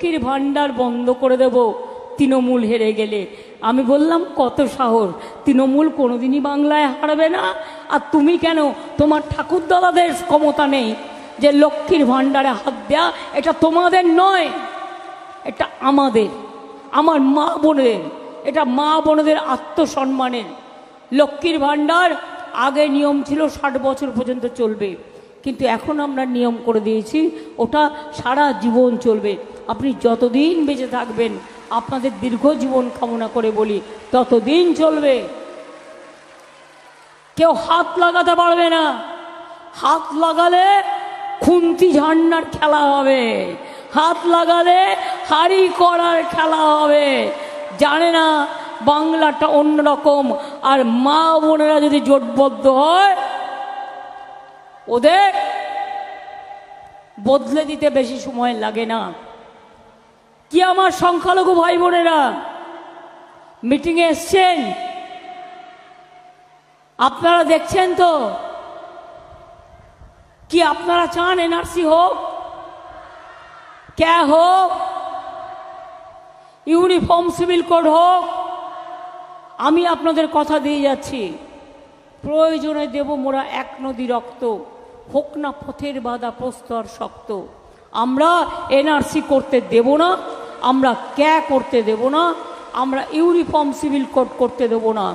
লক্ষ্মীর ভাণ্ডার বন্ধ করে দেব। তৃণমূল হেরে গেলে। আমি বললাম, কত সাহস। তৃণমূল কোনোদিনই বাংলায় হারবে না। আর তুমি কেন? তোমার ঠাকুর দাদাদের ক্ষমতা নেই। যে লক্ষ্মীর ভাণ্ডারে হাত দেয়া, এটা তোমাদের নয়, এটা আমাদের। আমার মা বোনের এটা মা বোনদের আত্মসম্মানের। লক্ষ্মীর ভাণ্ডার আগে নিয়ম ছিল ষাট বছর পর্যন্ত চলবে। কিন্তু এখন আমরা নিয়ম করে দিয়েছি, ওটা সারা জীবন চলবে। আপনি যতদিন বেঁচে থাকবেন, আপনাদের দীর্ঘ জীবন কামনা করে বলি, ততদিন চলবে। কেউ হাত লাগাতে পারবে না। হাত লাগালে খুন্তি ঝান্ডার খেলা হবে। হাত লাগালে হাড়ি করার খেলা হবে। জানে না, বাংলাটা অন্যরকম। আর মা বোনেরা যদি জোটবদ্ধ হয়, ওদের বদলে দিতে বেশি সময় লাগে না। কি আমার সংখ্যালঘু ভাই বোনেরা মিটিংয়ে এসছেন? আপনারা দেখছেন তো? কি আপনারা চান এনআরসি হোক? ক্যা হোক? ইউনিফর্ম সিভিল কোড হোক? আমি আপনাদের কথা দিয়ে যাচ্ছি। প্রয়োজনে দেব মোরা এক নদী রক্ত। হোক না পথের বাধা, প্রস্তর শক্ত। আমরা এনআরসি করতে দেব না। আমরা ক্যা করতে দেব না? আমরা ইউনিফর্ম সিভিল কোড করতে দেব না।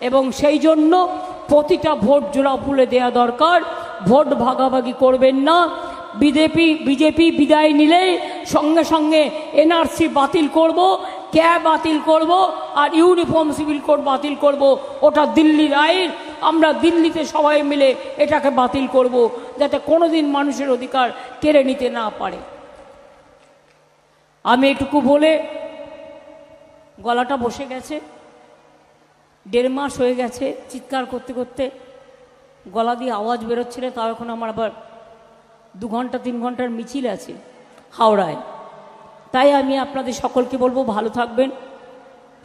এবং সেই জন্য প্রতিটা ভোট জোড়া ফুলে দেওয়া দরকার। ভোট ভাগাভাগি করবেন না। বিজেপি বিজেপি বিদায় নিলে সঙ্গে সঙ্গে এনআরসি বাতিল করব ক্যাব বাতিল করব, আর ইউনিফর্ম সিভিল কোড বাতিল করব। ওটা দিল্লির আইন। আমরা দিল্লিতে সবাই মিলে এটাকে বাতিল করব, যাতে কোনোদিন মানুষের অধিকার কেড়ে নিতে না পারে। আমি এটুকু বলে গলাটা বসে গেছে। দেড় মাস হয়ে গেছে চিৎকার করতে করতে। গলা দিয়ে আওয়াজ বেরোচ্ছিল, তাও এখন আমার আবার দু ঘণ্টা, তিন ঘণ্টার মিছিল আছে হাওড়ায়। তাই আমি আপনাদের সকলকে বলব, ভালো থাকবেন,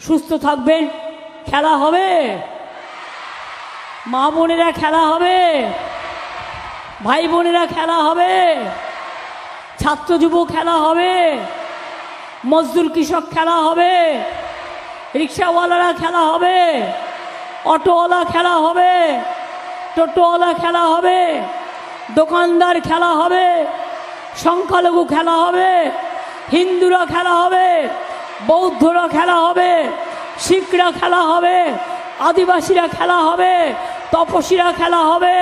সুস্থ থাকবেন, খেলা হবে। মা বোনেরা খেলা হবে, ভাই বোনেরা খেলা হবে, ছাত্র যুব খেলা হবে। মজদুর কৃষক খেলা হবে রিক্সাওয়ালারা খেলা হবে অটোওয়ালা খেলা হবে টোটোওয়ালা খেলা হবে দোকানদার খেলা হবে সংখ্যালঘু খেলা হবে হিন্দুরা খেলা হবে বৌদ্ধরা খেলা হবে শিখরা খেলা হবে আদিবাসীরা খেলা হবে তপসীরা খেলা হবে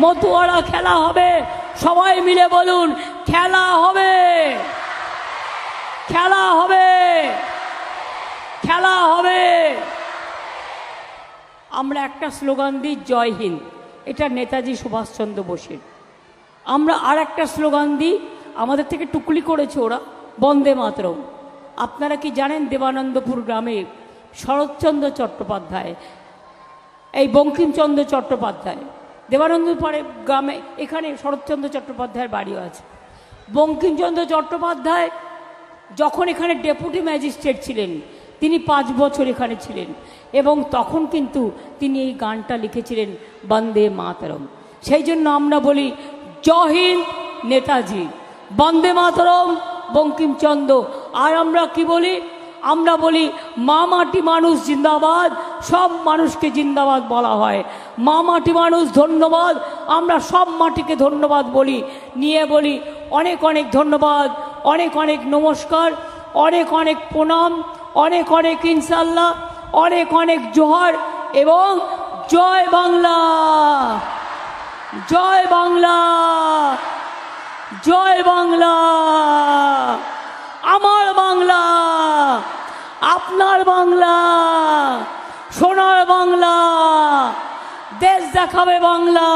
মতুয়ারা খেলা হবে সবাই মিলে বলুন খেলা হবে খেলা হবে। খেলা হবে। আমরা একটা স্লোগান দিই, জয় হিন্দ। এটা নেতাজি সুভাষচন্দ্র বোসের। আমরা আর একটা স্লোগান দিই, আমাদের থেকে টুকলি করেছে ওরা, বন্দে মাতরম। আপনারা কি জানেন দেবানন্দপুর গ্রামে শরৎচন্দ্র চট্টোপাধ্যায়, এই বঙ্কিমচন্দ্র চট্টোপাধ্যায়, দেবানন্দপুরে গ্রামে এখানে শরৎচন্দ্র চট্টোপাধ্যায়ের বাড়িও আছে। বঙ্কিমচন্দ্র চট্টোপাধ্যায় যখন এখানে ডেপুটি ম্যাজিস্ট্রেট ছিলেন, তিনি পাঁচ বছর এখানে ছিলেন, এবং তখন কিন্তু তিনি এই গানটা লিখেছিলেন, বন্দে মাতরম। সেই জন্য আমরা বলি, জয় হিন্দ নেতাজি, বন্দে মাতরম, বঙ্কিমচন্দ্র। আর আমরা কি বলি? আমরা বলি মা মাটি মানুষ জিন্দাবাদ, সব মানুষকে জিন্দাবাদ বলা হয়। মা মাটি মানুষ ধন্যবাদ, আমরা সব মাটিকে ধন্যবাদ বলি। নিয়ে বলি, অনেক অনেক ধন্যবাদ অনেক অনেক নমস্কার, অনেক অনেক প্রণাম, অনেক অনেক ইনশাল্লাহ অনেক অনেক জোহর এবং জয় বাংলা। জয় বাংলা। জয় বাংলা। আমার বাংলা, আপনার বাংলা, সোনার বাংলা, দেশ দেখাবে বাংলা,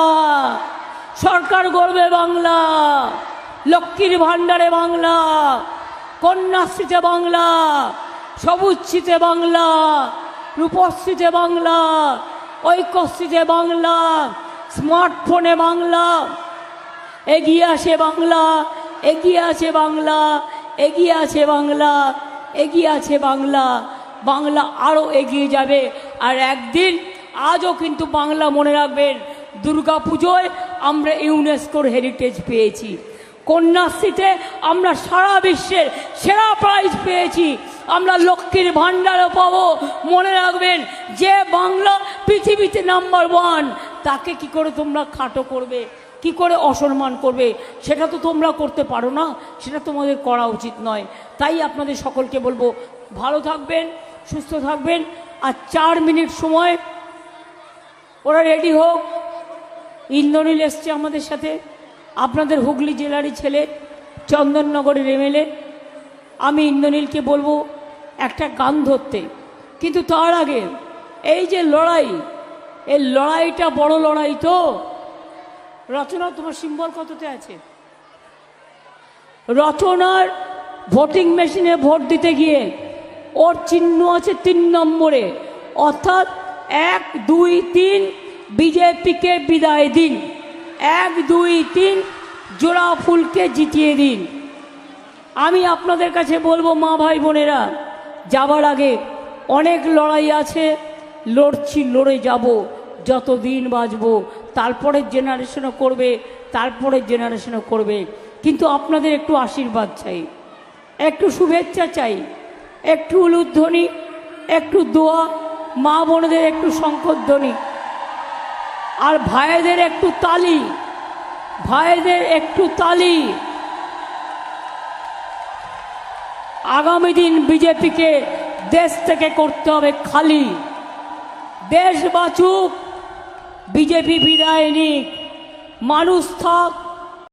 সরকার গড়বে বাংলা। লক্ষ্মীর ভাণ্ডারে বাংলা, কন্যাশ্রীতে বাংলা, সবুজশ্রীতে বাংলা, রূপশ্রীতে বাংলা, ঐক্যশ্রীতে বাংলা, স্মার্টফোনে বাংলা, এগিয়ে আসে বাংলা, এগিয়ে আছে বাংলা, এগিয়ে আছে বাংলা, এগিয়ে আছে বাংলা বাংলা আরও এগিয়ে যাবে। আর একদিন আজও কিন্তু বাংলা মনে রাখবেন দুর্গা পুজোয় আমরা ইউনেস্কোর হেরিটেজ পেয়েছি। কন্যাশ্রীতে আমরা সারা বিশ্বের সেরা প্রাইজ পেয়েছি। আমরা লক্ষ্মীর ভাণ্ডারও পাবো। মনে রাখবেন, যে বাংলা পৃথিবীতে নাম্বার ওয়ান তাকে কি করে তোমরা খাটো করবে? কি করে অসম্মান করবে? সেটা তো তোমরা করতে পারো না, সেটা তোমাদের করা উচিত নয়। তাই আপনাদের সকলকে বলব, ভালো থাকবেন, সুস্থ থাকবেন, আর চার মিনিট সময়, ওরা রেডি হোক। ইন্দ্রনীল এসছে আমাদের সাথে। আপনাদের হুগলি জেলারই ছেলে, চন্দননগরের এমএলএ। আমি ইন্দ্রনীলকে বলব, একটা গান ধরতে। কিন্তু তার আগে, এই যে লড়াই, এই লড়াইটা বড় লড়াই তো। রচনা তোমার সিম্বল কততে আছে? রচনার ভোটিং মেশিনে ভোট দিতে গিয়ে, ওর চিহ্ন আছে তিন নম্বরে। অর্থাৎ এক, দুই, তিন, বিজেপিকে বিদায় দিন। এক, দুই, তিন, জোড়া ফুলকে জিতিয়ে দিন। আমি আপনাদের কাছে বলব, মা ভাই বোনেরা, যাবার আগে অনেক লড়াই আছে, লড়ছি, লড়ে যাব যত দিন বাঁচবো তারপরের জেনারেশনও করবে তারপরের জেনারেশনও করবে। কিন্তু আপনাদের একটু আশীর্বাদ চাই, একটু শুভেচ্ছা চাই, একটু উলুধ্বনি, একটু দোয়া, মা বোনদের একটু শঙ্করধ্বনি আর ভাইদের একটু তালি। ভাইদের একটু তালি। আগামী দিন বিজেপিকে দেশ থেকে করতে হবে খালি। দেশ বাঁচুক, বিজেপি বিদায় নিক, মানুষ থাক